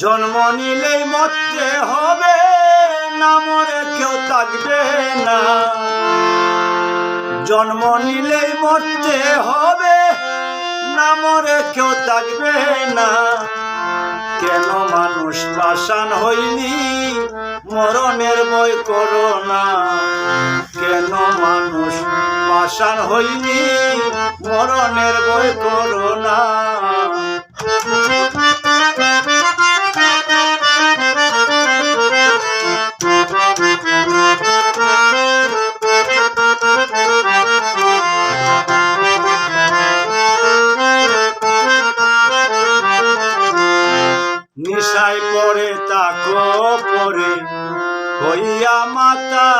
জন্ম নিলেই মরতে হবে, না মরে কেউ থাকবে না। জন্ম নিলেই মরতে হবে, না মরে কেউ থাকবে না। কেন মানুষ পাষাণ হইনি, মরণের বই করো না। কেন মানুষ পাষাণ হইনি, মরণের বই করো না। তাকো পরে, হইয়া মাতা।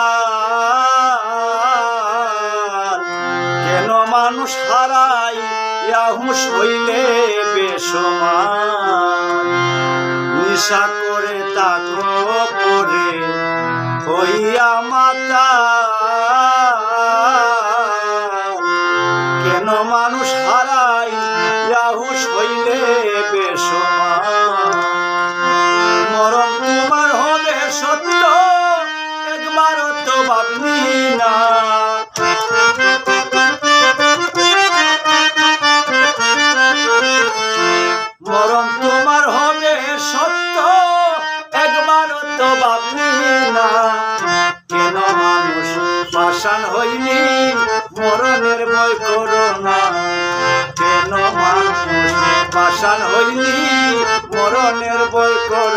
কেন মানুষ হারাই হুঁশ হইলে বেসমান নিশা করে তাকো পরে, হইয়া মাতা। পাষাণ হইনি মরণের বই করো না। কেন মানুষ পাশান হইনি মরণের বই করো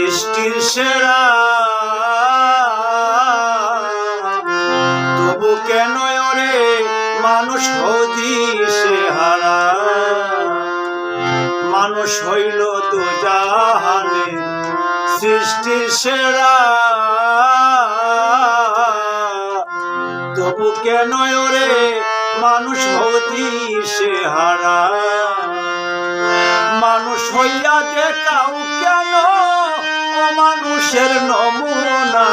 সৃষ্টির সেরা। তবু কেন ওরে মানুষ হদিসে হারা? মানুষ হইল দুজাহানে সৃষ্টির সেরা। তবু কেন ওরে মানুষ হদিসে হারা? মানুষ হইয়া দেখাও কেন ও মানুষের নমুনা।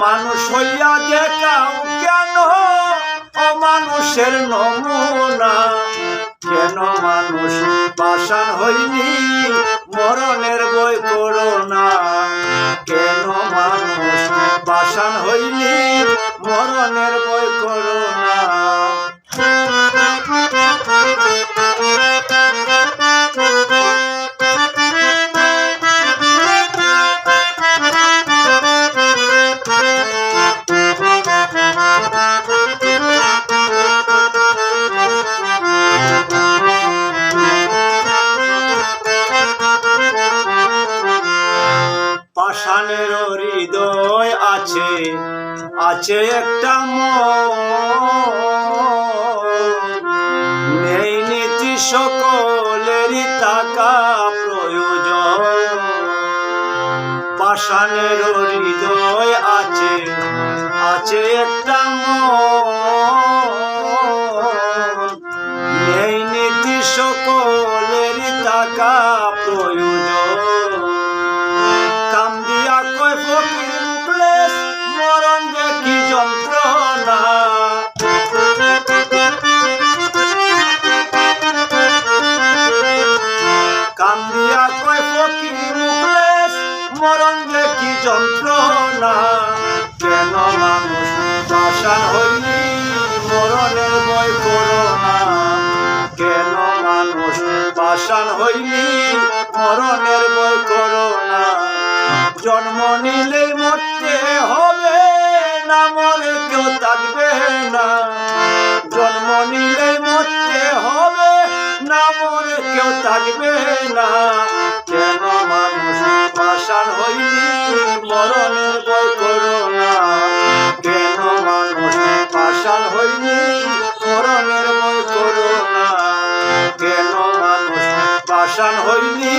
মানুষ হইয়া দেখাও কেন? ও মানুষের নমুনা। কেন মানুষ পাষাণ হইনি? মরণের বই করো না। কেন মানুষ পাষাণ হইনি? মরণের বই করো না পাষাণের হৃদয় আছে আছে একটা নেই নীতি সকলেরই টাকা প্রয়োজন। পাষাণের হৃদয় আছে আছে একটা নেই নীতি সকলেরই যে কি যন্ত্রণা কেন মানুষ পাষাণ হইনি মরণের ভয় করো না। কেন মানুষ পাষাণ হইনি মরণের ভয় করো না। জন্ম নিলে মরতে হবে না, মরে কেউ থাকবে না। জন্ম নিলে মরতে হবে না, মরে কেউ থাকবে না। কেন মানুষ পাষাণ হইনি মরণের ভয় করো না। কেন মানুষ পাশাল হইনি মরণের ভয় করো না। কেন মানুষ পাশাল হইনি